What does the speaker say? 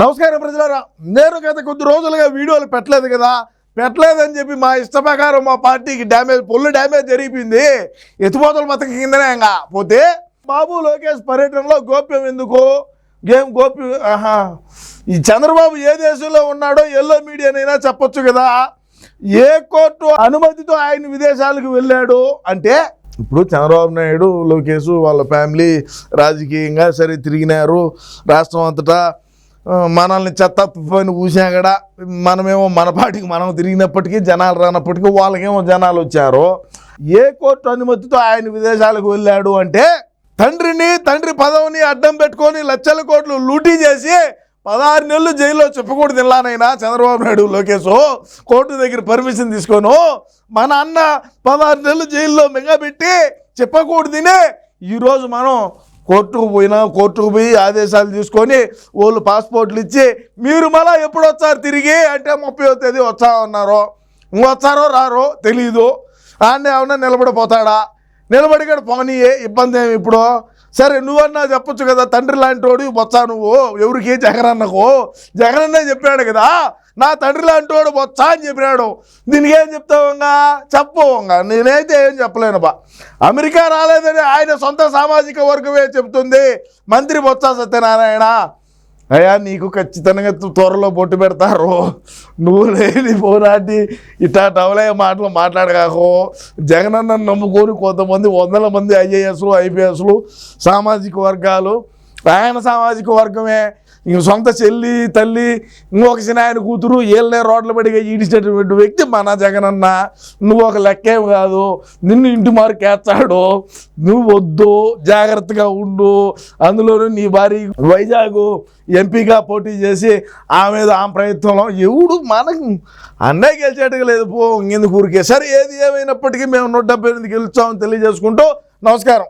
నమస్కారం ప్రజలారా. నేను గత కొద్ది రోజులుగా వీడియోలు పెట్టలేదు కదా. పెట్టలేదని చెప్పి మా ఇష్ట ప్రకారం మా పార్టీకి డ్యామేజ్ పొల్లు డ్యామేజ్ జరిగిపోయింది. ఎత్తుపోతల మతక కిందనే ఇంకా. పోతే బాబు లోకేష్ పర్యటనలో గోప్యం ఎందుకు? గేమ్ గోప్యం ఈ చంద్రబాబు ఏ దేశంలో ఉన్నాడో ఎల్లో మీడియానైనా చెప్పొచ్చు కదా. ఏ కోర్టు అనుమతితో ఆయన విదేశాలకు వెళ్ళాడు? అంటే ఇప్పుడు చంద్రబాబు నాయుడు లోకేష్ వాళ్ళ ఫ్యామిలీ రాజకీయంగా సరే తిరిగినారు. రాష్ట్రం అంతటా మనల్ని చెత్త పని ఊసా కూడా మనమేమో మన పాటికి మనం తిరిగినప్పటికీ జనాలు రానప్పటికీ వాళ్ళకేమో జనాలు వచ్చారు. ఏ కోర్టు అనుమతితో ఆయన విదేశాలకు వెళ్ళాడు అంటే తండ్రిని తండ్రి పదవిని అడ్డం పెట్టుకొని లక్షల కోట్లు లూటీ చేసి పదహారు నెలలు జైల్లో చెప్పకూడదు తినలానైనా చంద్రబాబు నాయుడు లోకేష్ కోర్టు దగ్గర పర్మిషన్ తీసుకోను. మన అన్న పదహారు నెలలు జైల్లో మెగబెట్టి చెప్పకూడదునే ఈరోజు మనం కోర్టుకు పోయినా కోర్టుకు పోయి ఆదేశాలు తీసుకొని వాళ్ళు పాస్పోర్ట్లు ఇచ్చి మీరు మళ్ళా ఎప్పుడు వచ్చారు తిరిగి? అంటే ముప్పై తేదీ వచ్చామన్నారు ఇంకొచ్చారో వచ్చారో రారో తెలీదు. ఆడనే ఏమన్నా నిలబడిపోతాడా? నిలబడి కూడా ఇబ్బంది ఏమి ఇప్పుడు? సరే నువ్వన్నా చెప్పొచ్చు కదా తండ్రి లాంటి వాడు వచ్చా నువ్వు? ఎవరికి? జగనన్నకు? జగనన్నే చెప్పాడు కదా. నా తండ్రి లాంటి వాడు బొచ్చా అని చెప్పినాడు. దీనికి ఏం చెప్తావుగా చెప్పవుగా నేనైతే ఏం చెప్పలేను బా. అమెరికా రాలేదని ఆయన సొంత సామాజిక వర్గమే చెప్తుంది మంత్రి బొత్స సత్యనారాయణ. అయ్యా నీకు ఖచ్చితంగా త్వరలో బొట్టు పెడతారు. నువ్వు లేని పోరాటి ఇట్టా టవలయ్య మాటలు మాట్లాడగాకో. జగనన్న నమ్ముకొని కొంతమంది వందల మంది ఐఏఎస్లు ఐపీఎస్లు సామాజిక వర్గాలు. ఆయన సామాజిక వర్గమే. ఇంక సొంత చెల్లి తల్లి ఇంకొక ఆయన కూతురు ఏళ్ళే రోడ్ల పడిగా ఈడిచేటటువంటి వ్యక్తి మన జగనన్న. నువ్వు ఒక లెక్కేం కాదు. నిన్ను ఇంటి మారు కేస్తాడు నువ్వు వద్దు జాగ్రత్తగా ఉండు. అందులోనూ నీ భార్య వైజాగ్ ఎంపీగా పోటీ చేసి ఆమె ఆమె ప్రయత్నంలో ఎవడు మనకు అన్నయ్య గెలిచేట్టుగా లేదు. పో ఇంకెందుకు ఊరికే. సరే ఏది ఏమైనప్పటికీ మేము నూట డెబ్బై ఎనిమిది గెలుచామని తెలియజేసుకుంటూ నమస్కారం.